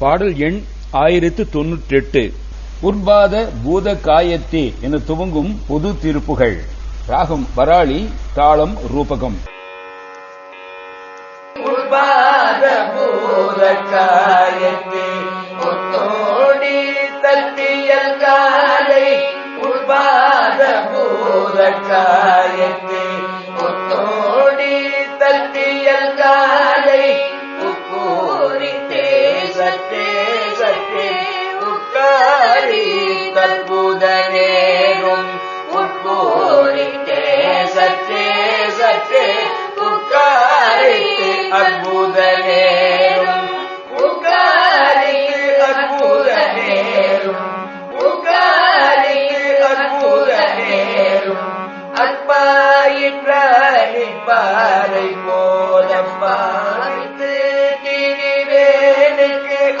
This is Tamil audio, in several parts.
பாடல் எண் ஆயிரத்து தொன்னூற்றி எட்டு உர்பாத பூத காயத்தே என துவங்கும் பொது திருப்புகள். ராகம் வராளி தாளம் ரூபகம். உர்பாத பூதக்காயத்தே முத்தோடி தத்தியல் காலை. உர்பாத பூதக்காயத்தே முத்தோடி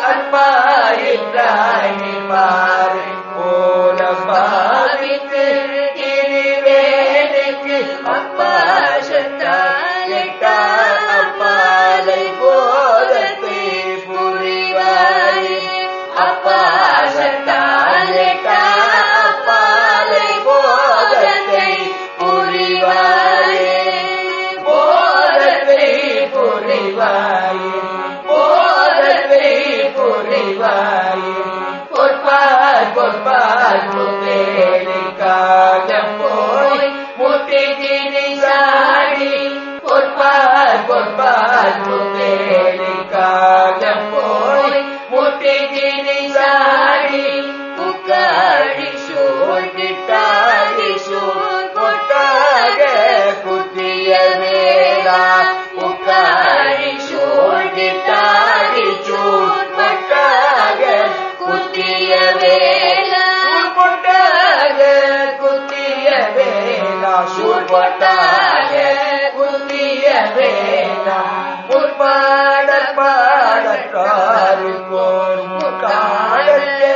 அன்பாயிற்றாய் அற்பாயிற்றானி பாறை போல பாரு புரிவாயே போட்டாக புதிய வேளா முற்பாட பாடக்காரு கோர் காடலே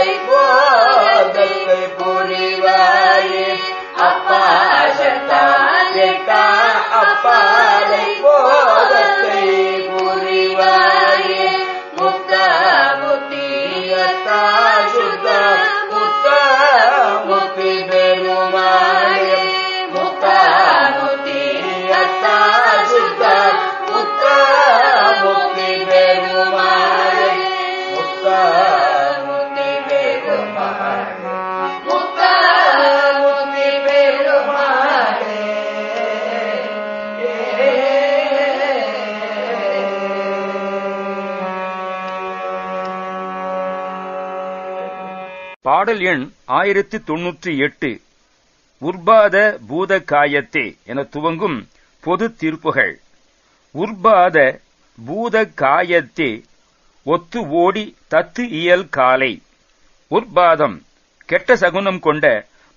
அப்பாலை பாடல் எண் ஆயிரத்தி தொன்னூற்றி எட்டு. உர்பாத பூத காயத்தே என துவங்கும் பொது தீர்ப்புகள். உர்பாத பூத காயத்தே ஒத்து ஓடி தத்து இயல் காலை. உர்பாதம் கெட்ட சகுனம் கொண்ட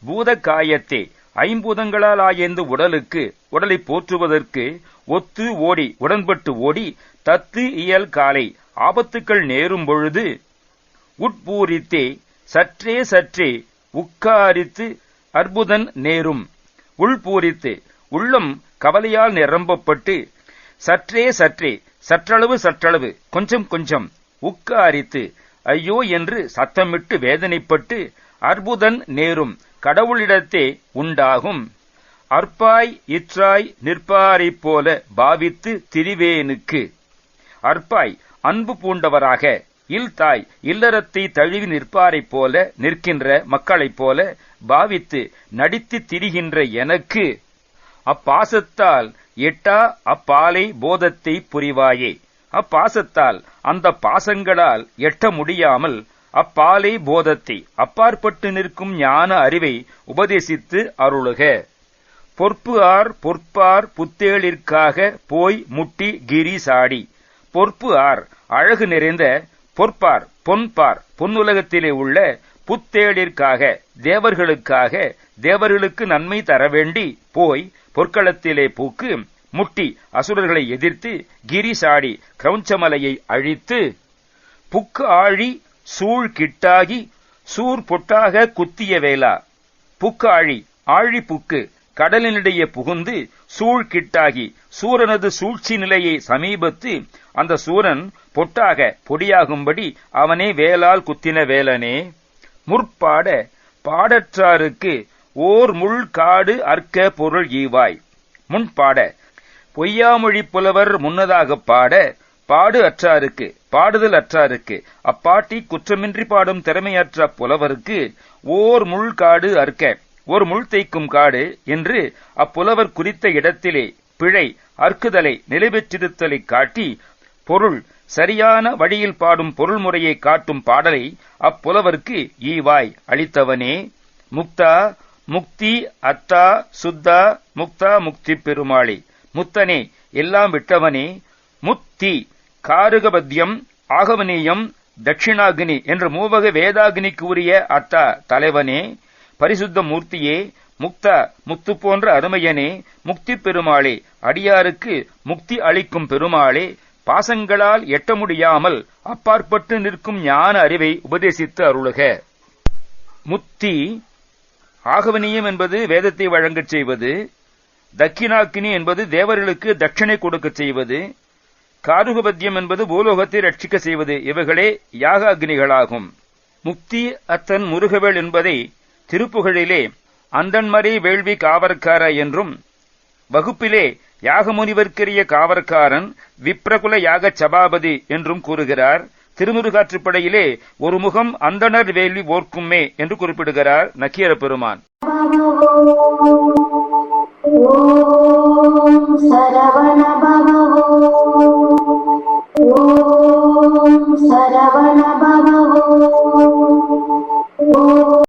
பூத காயத்தே ஐம்பூதங்களால் ஆயந்து உடலுக்கு உடலை போற்றுவதற்கு ஒத்து ஓடி உடன்பட்டு ஓடி தத்து இயல் காலை. ஆபத்துக்கள் நேரும் பொழுது உட்பூரித்தே சற்றே சற்றே உட்காரித்து அற்புதன் நேரும். உள்பூரித்து உள்ளம் கவலையால் நிரம்பப்பட்டு சற்றே சற்றே சற்றளவு சற்றளவு கொஞ்சம் கொஞ்சம் உட்காரித்து ஐயோ என்று சத்தமிட்டு வேதனைப்பட்டு அற்புதன் நேரும் கடவுளிடத்தே உண்டாகும். அற்பாய் இற்றாய் நிற்பாரைப் போல பாவித்து திரிவேனுக்கு. அற்பாய் அன்பு பூண்டவராக இல்தாய் இல்லறத்தை தழுவி நிற்பாரைப் போல நிற்கின்ற மக்களைப் போல பாவித்து நடித்து திரிகின்ற எனக்கு அப்பாசத்தால் எட்டா அப்பாலை போதத்தை புரிவாயே. அப்பாசத்தால் அந்த பாசங்களால் எட்ட முடியாமல் அப்பாலை போதத்தை அப்பாற்பட்டு நிற்கும் ஞான அறிவை உபதேசித்து அருளுக. பொற்பு ஆர் பொற்பார் புத்தேளிற்காக போய் முட்டி கிரி சாடி. பொற்பு ஆர் அழகு நிறைந்த பொற்பார் பொன்பார் பொன்னுலகத்திலே உள்ள புத்தேடிற்காக தேவர்களுக்காக தேவர்களுக்கு நன்மை தர வேண்டி போய் பொற்களத்திலே பூக்கு முட்டி அசுரர்களை எதிர்த்து கிரி சாடி கிரௌஞ்சமலையை அழித்து புக்கு ஆழி சூழ் கிட்டாகி சூர் பொட்டாக குத்திய வேலா புக்கு ஆழி ஆழி புக்கு கடலினிடையே புகுந்து சூழ் கிட்டாகி சூரனது சூழ்ச்சி நிலையை சமீபத்து அந்த சூரன் பொட்டாக பொடியாகும்படி அவனே வேலால் குத்தின வேலனே. முற்பாட பாடற்றாருக்கு ஓர் முள் காடு அற்க பொருள் ஈவாய். முன்பாட பொய்யாமொழி புலவர் முன்னதாகப் பாட பாடு அற்றாருக்கு பாடுதல் அற்றாருக்கு. அப்பாட்டி குற்றமின்றி பாடும் திறமையற்ற புலவருக்கு ஓர் முள் காடு அற்க ஒரு முள் தைக்கும் காடு என்று அப்புலவர் குறித்த இடத்திலே பிழை அற்குதலை நிலைபெற்றிருத்தலை காட்டி பொருள் சரியான வழியில் பாடும் பொருள் முறையை காட்டும் பாடலை அப்புலவருக்கு ஈவாய் அளித்தவனே. முக்தா முக்தி அத்தா சுத்தா முக்தா முக்தி பெருமாளே. முத்தனே எல்லாம் விட்டவனே. முத்தி காருகபத்தியம் ஆகவனீயம் தட்சிணாகினி என்ற மூவக வேதாகினிக்கு உரிய அத்தா தலைவனே. பரிசுத்த மூர்த்தியே முக்த முத்து போன்ற அருமையனே முக்தி பெருமாளே அடியாருக்கு முக்தி அளிக்கும் பெருமாளே பாசங்களால் எட்ட முடியாமல் அப்பாற்பட்டு நிற்கும் ஞான அறிவை உபதேசித்து அருளுக. முத்தி ஆகவனியம் என்பது வேதத்தை வழங்கச் செய்வது தக்கினாக்கினி என்பது தேவர்களுக்கு தட்சிணை கொடுக்கச் செய்வது காருகபத்தியம் என்பது பூலோகத்தை ரட்சிக்க செய்வது இவைகளே யாக அக்னிகளாகும். முக்தி அத்தன் முருகவேள் என்பதை திருப்புகழிலே அந்தன்மறை வேள்வி காவற்கார என்றும் வகுப்பிலே யாகமுனிவர்க்கரிய காவற்காரன் விப்ரகுல யாக சபாபதி என்றும் கூறுகிறார். திருமுருகாற்றுப்படையிலே ஒரு முகம் அந்தணர் வேள்வி ஓர்க்குமே என்று குறிப்பிடுகிறார் நக்கீர பெருமான். சரவண